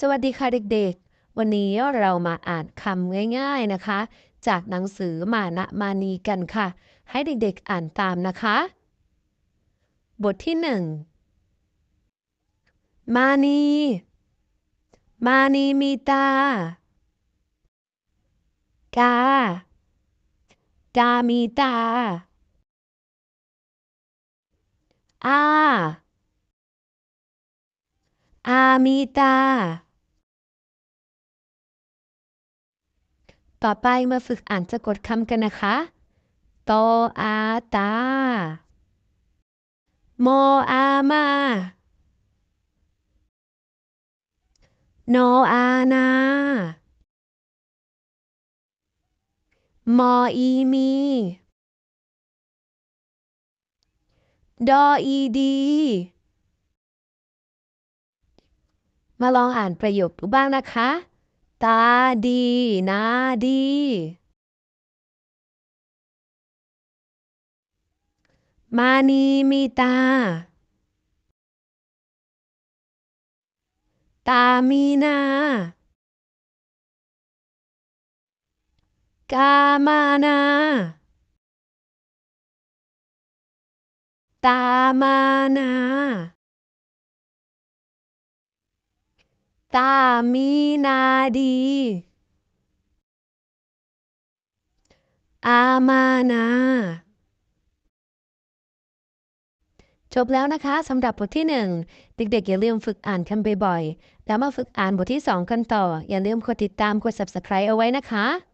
สวัสดีค่ะเด็กๆ วันนี้เรามาอ่านคำง่ายๆนะคะ จากหนังสือมานะมานีกันค่ะ ให้เด็กๆอ่านตามนะคะ บทที่หนึ่งมานี มานีมีตา กา กามีตาอา อามีตา ต่อไปมาฝึกอ่านสะกดคำกันนะคะโตออาตา โมอามา โนอานา มออีมี ดออีดี มาลองอ่านประโยคดูบ้างนะคะ ตาดีนาดี มานีมีตา ตามีนา กามานา ตามานา ตามีนาดี อามานา จบแล้วนะคะสำหรับบทที่หนึ่งเด็กๆ อย่าลืมฝึกอ่านคำบ่อยๆแล้วมาฝึกอ่านบทที่สองกันต่อ อย่าลืมกดติดตามกด subscribe เอาไว้นะคะ